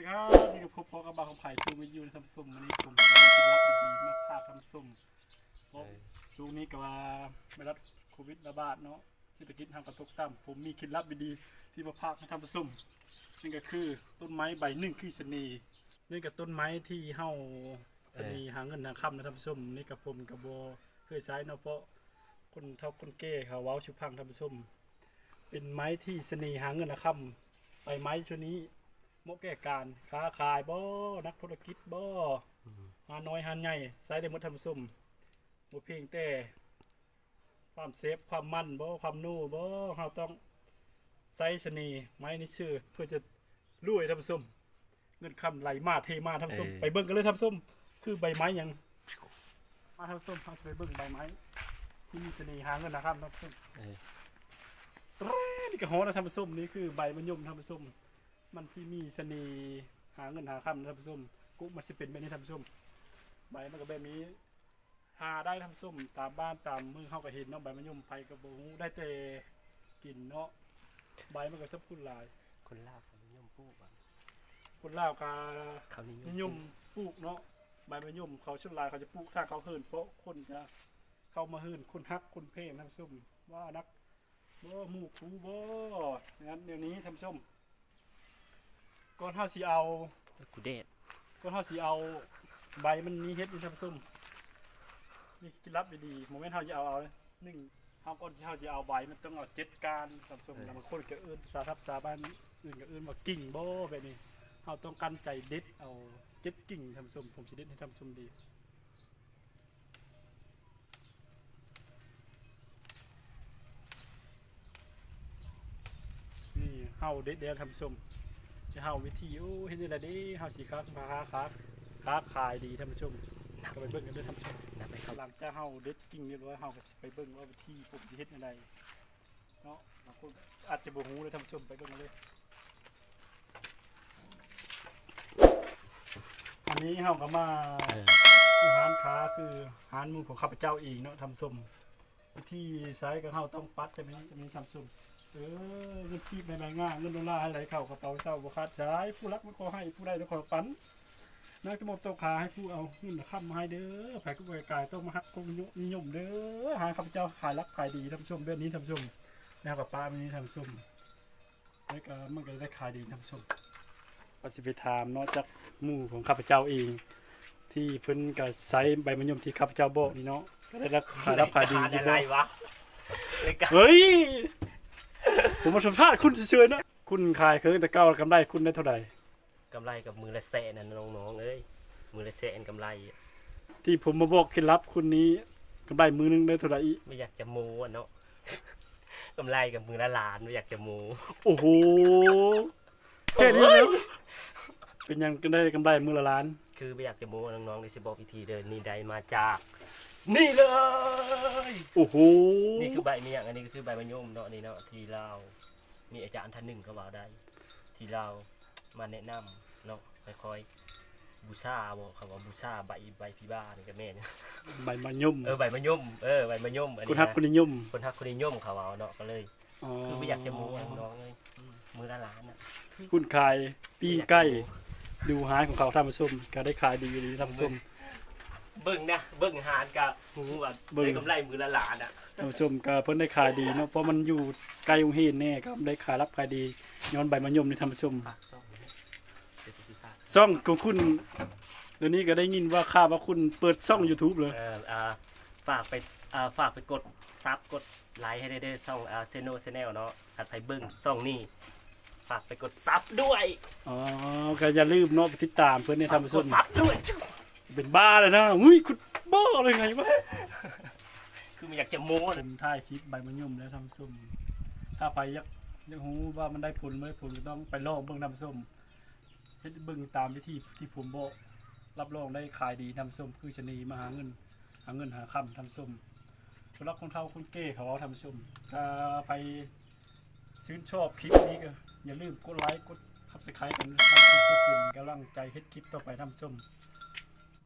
ดีครับนี่ก็พบพ่อกับบางคำไผ่ชูวิทยูในทำส้มวันนี้ผมจะมารับดีๆมาพาทำส้มเพราะช่วงนี้ก็ว่าไม่รับโควิดระบาดเนาะเศรษฐกิจทางกระตกต่ำผมมีเคล็ดลับดีๆที่มาพาให้ทำส้มนี่ก็คือต้นไม้ใบหนึ่งคือเสน่ห์นี่ก็ต้นไม้ที่เฮาเสน่ห์หาเงินหาคำนะทำส้มนี่กับผมกับโบเคยใช้เนาะเพราะคนเท่าคนแก่เขาว้าชุพังทำส้มเป็นไม้ที่เสน่ห์หาเงินหาคำใบไม้ชนี้ หมาะแก่การค้าขายบ่นักธุรกิจบ่หาน้อยหาใหญ่ใช้ได้หมดทำซุ่มบ่เพียงแต่ความเซฟความมั่นบ่ความนู่บ่เฮาต้องใช้เสน่ห์ไม้นี่ชื่อ เพื่อจะรวยทำซุ่มเงินคำไหลมาเทมาทำซุ่มเออไปเบิ่งกันเลยทำซุ่มคือใบไม้หยังมาทำซุ่มเฮาสิไปเบิ่งใบไม้ที่มีเสน่ห์หาเงินนะครับทำซุ่มเออแร่นี่ก็ฮอนะทำซุ่มนี่คือใบมะยมทำซุ่ม มันที่มีเสน่ห์หาเงินหาคำท่านผู้ชมกุมันจะเป็นแบบนี้ท่านผู้ชมใบมันก็แบบนี้หาได้ท่านผู้ชมตามบ้านตามเมืองเข้าก็เห็นเนาะใบมันยมไผกระบงได้แต่กินเนาะใบมันก็สับคุณหลายคนลาวเขานิยมปลูกอะคนลาวกาเขานินิยมปลูกเนาะใบมันยมเขาชุดลายเขาจะปลูกถ้าเขาเฮินเพราะคนจะเข้ามาเฮินคนฮักคนเพลงท่านผู้ชมว่านักบ่หมู่ครูบ่งั้นเดี๋ยวนี้ท่านผู้ชม ก่อนเฮาสิเอากูเดชก็เฮาสิเอาใบมันมีเฮ็ดนี่ทำซุ่มนี่กินรับดีๆโมเมนต์เฮาจะเอาเอาเลยหนึ่งเฮาก่อนที่เฮาจะเอาใบมันต้องเอาเจ็ดการทำซุ่มแล้วบางคนก็เอื้นสาทับสาบ้านอื่นก็เอื้นว่ากิ่งบ่แบบนี้เฮาต้องกันใจเด็ดเอาเจ็ดกิ่งทำซุ่มผมสิเด็ดให้ทำซุ่มดีนี่เฮาเด็ดเดียวทำซุ่มจะ เฮาวิธีโอ้เห็นอะไรดีเฮาสิค้าค้าค้าค้าขายดีท่านผู้ชมก็ไปเบิ่งกันด้วยท่านผู้ชมนับไปครับหลังจากเฮาเด็ดกิ่งเรียบร้อยเฮาก็สิไปเบิ่งว่าวิธีผมสิเฮ็ดจังไดเนาะบางคนอาจจะบ่ฮู้เลยท่านผู้ชมไปเบิ่งเลยอันนี้เฮาก็มาเออที่ร้านค้าคือร้านหมูของข้าพเจ้าเองเนาะทำส้มวิธีใช้ก็เฮาต้องปัดใช่ไหมจะมีทำส้ม เออเงินที่ใบไม้ง่ายเงินดอลลาร์ให้ไหลเข้ากระเป๋าเจ้าบ่ขาดสายผู้รักมันขอให้ผู้ใดต้องขอปันนักตะมบตกขาให้ผู้เอาเงินค้ำมาให้เด้อแผ่กุบกายต้องมาฮักกุ้งยุนิยมเด้อหาข้าพเจ้าขายรักขายดีทำส้มแบบนี้ทำส้มนะครับกับป้าแบบนี้ทำส้มแล้วก็มันก็ได้ขายดีทำส้มปฏิบิธามนอกจากมู่ของข้าพเจ้าเอง ที่เพิ่นก็ใช้ใบมะยมที่ข้าพเจ้าบอกนี่เนาะได้รับขายรับขายดีขาที่อะไรบ่วะเฮ้ย ผมมาสัมภาษณ์คุณเฉยๆนะ คุณขายเครื่องแต่เก้ากำไรคุณได้เท่าไหร่ กำไรกับมือละแสนน่ะน้องๆเอ้ยมือละแสนกำไรอะที่ผมมาบอกเคล็ดลับคุณนี้กำไรมือหนึงได้เท่าไหร่อีกไม่อยากจะโม้อะเนาะ กำไรกับมือละล้านไม่อยากจะโม้โอ้โหแค่นี้แล้ว เป็นยังก็ได้กำไรมือละล้าน คือไม่อยากจะโม้น้องๆในสิบอกวิธีเดินนี่ได้มาจาก นี่เลย โอ้โหนี่คือใบเมียงอันนี้ก็คือใบมะยมเนาะนี่เนาะที่เรามีอาจารย์ท่านหนึ่งเขาว่าได้ ที่เรามาแนะนำเนาะค่อยๆบูชาบอกเขาว่าบูชาใบใบพิบ้านี่ก็แม่นใบมะยมเออใบมะยมเออใบมะยมอันคุณนี้ฮักนะคุณนิยมคนฮักคนนิยมเขาเอาเนาะก็เลยอ๋อคือไม่อยากจะโม้น้องเลยอืมมือละล้านอะคุณขายปีใกล้ ดูหายของเขาทำมาส้มก็ได้ขายดีดีทำส้มเบิ่งนะเบิ่งหารกับหูว่าเบิ่งได้กำไรมือละล้านอะทำส้มก็เพิ่นได้ขายดีเนาะเพราะมันอยู่ไกลกรุงเทพแน่ครับได้ขายรับขายดีย้อนใบมะยมในทำส้มปากซ่องเนี่ยเจ็ดสิบห้าซ่องของคุณเดี๋ยวนี้ก็ได้ยินว่าข่าวว่าคุณเปิดซ่อง YouTube เลยเอออ่าฝากไปอ่าฝากไปกดซับกดไลค์ให้ได้เด้อช่องอ่าเซโนเซแนลเนาะหัดไปเบิ่งช่องนี้ ฝากไปกดซับด้วยอ๋อก็อย่าลืมเนาะไปติดตามเพื่อนในทำกส้ดมซับด้วย เป็นบ้าเลยนะอุ้ยคุณบ้าเลยไงวะคือไม่อยากจะโม้ผนะมถ่ายคลิปใบมะยมแล้วทำส้ม ถ้าไปอยากอยากรู้ว่ามันได้ผลไหมผลก็ต้องไปลองเบิ่งทำส้มเฮ็ดเบิ่งตามวิธีที่ผมบอกรับรองได้ขายดีทำส้มคือชะนีมาหาเงิน หาเงินหาคำทำส้มคนรักคนเฒ่าคนเก้เขาเอาทำส้มถ้าไป ชื่นชอบคลิปนี้ก็อย่าลืมกดไลค์กดซับสไครต์กันนะครับเพื่อเป็นกำลังใจให้คลิปต่อไปทำส้ม